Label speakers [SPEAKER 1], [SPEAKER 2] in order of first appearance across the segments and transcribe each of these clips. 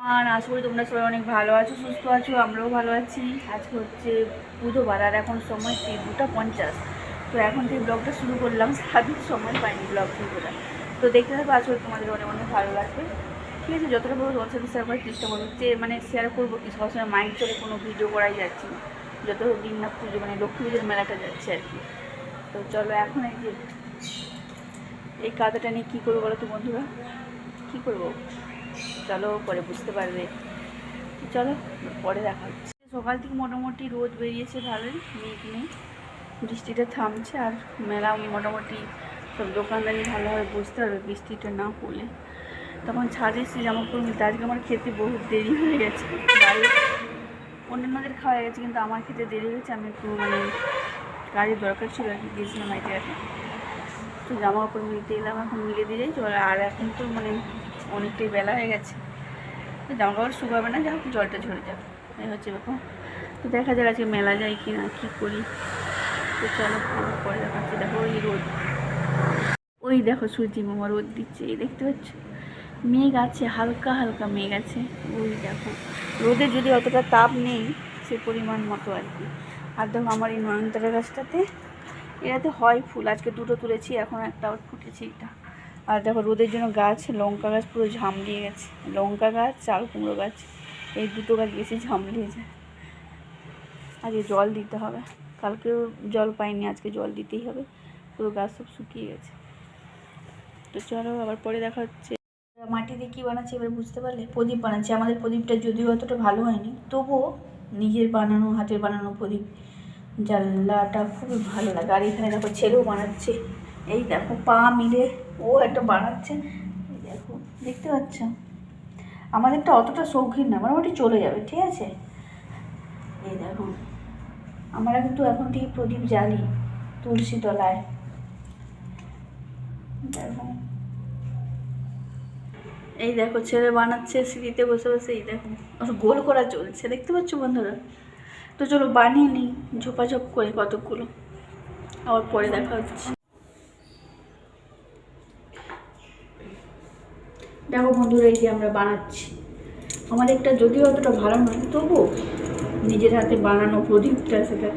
[SPEAKER 1] আর আশা করি তোমরা সবাই অনেক ভালো আছো, সুস্থ আছো, আমরাও ভালো আছি। আজকে হচ্ছে বুধবার আর এখন সময় সেই দুটা পঞ্চাশ। তো এখন থেকে ব্লগটা শুরু করলাম, সারাদিন সময় পাইনি ব্লগ শুরু করা তো দেখতে থাকব আজকে তোমাদের অনেক অনেক ভালো লাগবে। ঠিক আছে, যতটা বড় তোমার সাথে শেয়ার করার চেষ্টা করব যে মানে শেয়ার করব কি, সবসময় মাইন্ড চলে কোনো ভিডিও করাই যাচ্ছে যত দিন না পুজো মানে লক্ষ্মী পুজোর মেলাটা যাচ্ছে আর কি। তো চলো এখন এই যে, এই কাদাটা নিয়ে কী করব বলো তো বন্ধুরা? কী করব? চলো, পরে বুঝতে পারবে। চলো, পরে দেখা হচ্ছে। সকাল থেকে মোটামুটি রোদ বেরিয়েছে ভালোই, মেঘ নেই। বৃষ্টিটা থামছে আর মেলা মোটামুটি সব দোকানদারি ভালোভাবে বুঝতে পারবে বৃষ্টিটা না পড়লে। তখন ছাদে জামা কাপড় মিলতে আজকে আমার খেতে বহুত দেরি হয়ে গেছে। অন্যান্যদের খাওয়া গেছে, কিন্তু আমার খেতে দেরি হয়েছে আমি একটু মানে গাড়ির দরকার ছিল আর কি গিয়েছিলাম আগে তো জামা কাপড় মিলতে এলাম, এখন মিলে দিয়ে যাই আর এখন তো মানে অনেকটাই বেলা হয়ে গেছে। জামা কাপড় শুকাবে না যা জলটা ঝরে যাবে এই হচ্ছে ব্যাপার। তো দেখা যাক আজকে মেলা যায় কি না কী করি। তো চলো পরে দেখাচ্ছি। দেখো ওই রোদ। ওই দেখো সূর্যি মামা রোদ দিচ্ছে, এই দেখতে পাচ্ছ? মেঘ আছে, হালকা হালকা মেঘ আছে। ওই দেখো। রোদে যদি অতটা তাপ নেই, সে পরিমাণ মতো আর কি। আর দেখো আমার এই নয়নতারা গাছটাতে এটাতে হয় ফুল। আজকে দুটো তুলেছি, এখন একটা ফুটেছে এটা। আর দেখো রোদের জন্য গাছ, লঙ্কা গাছ পুরো ঝামলিয়ে গেছে। লঙ্কা গাছ, চাল, কুমড়ো গাছ, এই দুটো গাছ বেশি ঝামলিয়ে যায় আজকে জল দিতে হবে। কালকেও জল পাইনি, আজকে জল দিতেই হবে। পুরো গাছ সব শুকিয়ে গেছে। তো চলো আবার পরে দেখা হচ্ছে। মাটি দিয়ে কী বানাচ্ছি এবার বুঝতে পারলে? প্রদীপ বানাচ্ছি। আমাদের প্রদীপটা যদিও অতটা ভালো হয়নি, তবুও নিজের বানানো, হাতের বানানো প্রদীপ। জানলাটা খুবই ভালো লাগে। আর এখানে দেখো ছেলেও বানাচ্ছে। এই দেখো পা মিলে ও একটা বানাচ্ছে। এই দেখো, দেখতে পাচ্ছ? আমাদেরটা অতটা শৌখিন না, মোটামুটি চলে যাবে, ঠিক আছে? এই দেখো, আমরা কিন্তু এখন থেকে প্রদীপ জ্বালি তুলসী তলায়। দেখো। এই দেখো, ছেলে বানাচ্ছে, সিঁড়িতে বসে বসে, এই দেখো গোল করা চলছে, দেখতে পাচ্ছ বন্ধুরা? তো চলো বানিয়ে নিই, ঝোপাঝোপ করে কতগুলো আবার পরে দেখা হচ্ছে। দেখো বন্ধুরা, এই যে আমরা বানাচ্ছি। আমাদের একটা যদিও অতটা ভালো নয় তবুও নিজের হাতে বানানো প্রদীপটা সেটা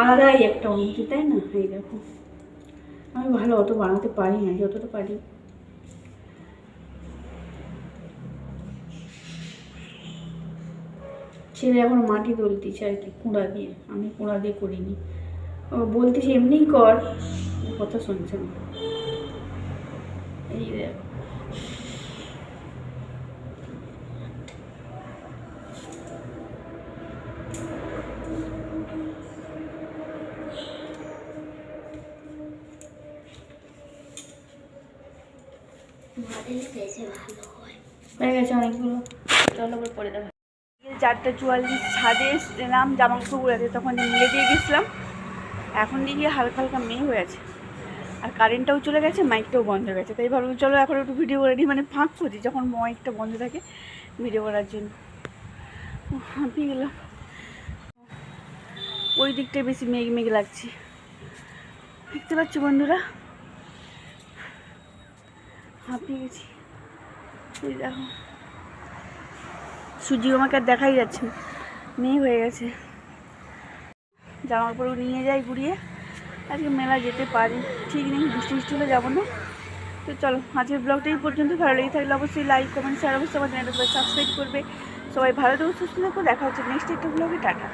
[SPEAKER 1] আলাদাই একটা অনুভূতি তাই না? এই দেখো। আমি ভালো অত বানাতে পারি না, যতটা পারি। ছেলে এখন মাটি তুলতেছে আর কি, কুঁড়া দিয়ে। আমি কুঁড়া দিয়ে করিনি। বলতেছে, এমনিই কর। কথা শুনছে না। এই দেখো। হয়ে দেখা চারটে চুয়াল্লিশ ছাদে এলাম, জামা কাপড় উড়াতে তখন মিলে দিয়ে গেছিলাম। এখন দিকে হালকা হালকা মেয়ে হয়ে আছে। আর কারেন্টটাও চলে গেছে মাইকটাও বন্ধ হয়ে গেছে। তাই ভাবলাম, চলো এখন একটু ভিডিও করে নিই মানে ফাঁক করছি যখন মাইকটা বন্ধ থাকে ভিডিও করার জন্য। হাঁপিয়ে গেলাম। ওই দিকটায় বেশি মেঘ মেঘ লাগছে। দেখতে পাচ্ছ বন্ধুরা? হাঁপিয়ে গেছি ওই দেখো। সূর্য আমাকে দেখাই যাচ্ছে মেয়ে হয়ে গেছে। জামা কাপড় নিয়ে যাই ঘুরিয়ে। আজকে মেলা যেতে পারি। ঠিক নেই, বৃষ্টি বৃষ্টি হলে যাব না। তো চলো, আজকের ব্লগটা এই পর্যন্ত। ভালো লেগে থাকলে অবশ্যই লাইক কমেন্ট শেয়ার অবশ্যই আমার চ্যানেলটা সাবস্ক্রাইব করবে। সবাই ভালো থাকো, সুস্থ থাকো। দেখা হচ্ছে নেক্সট একটা ব্লগে টাটা।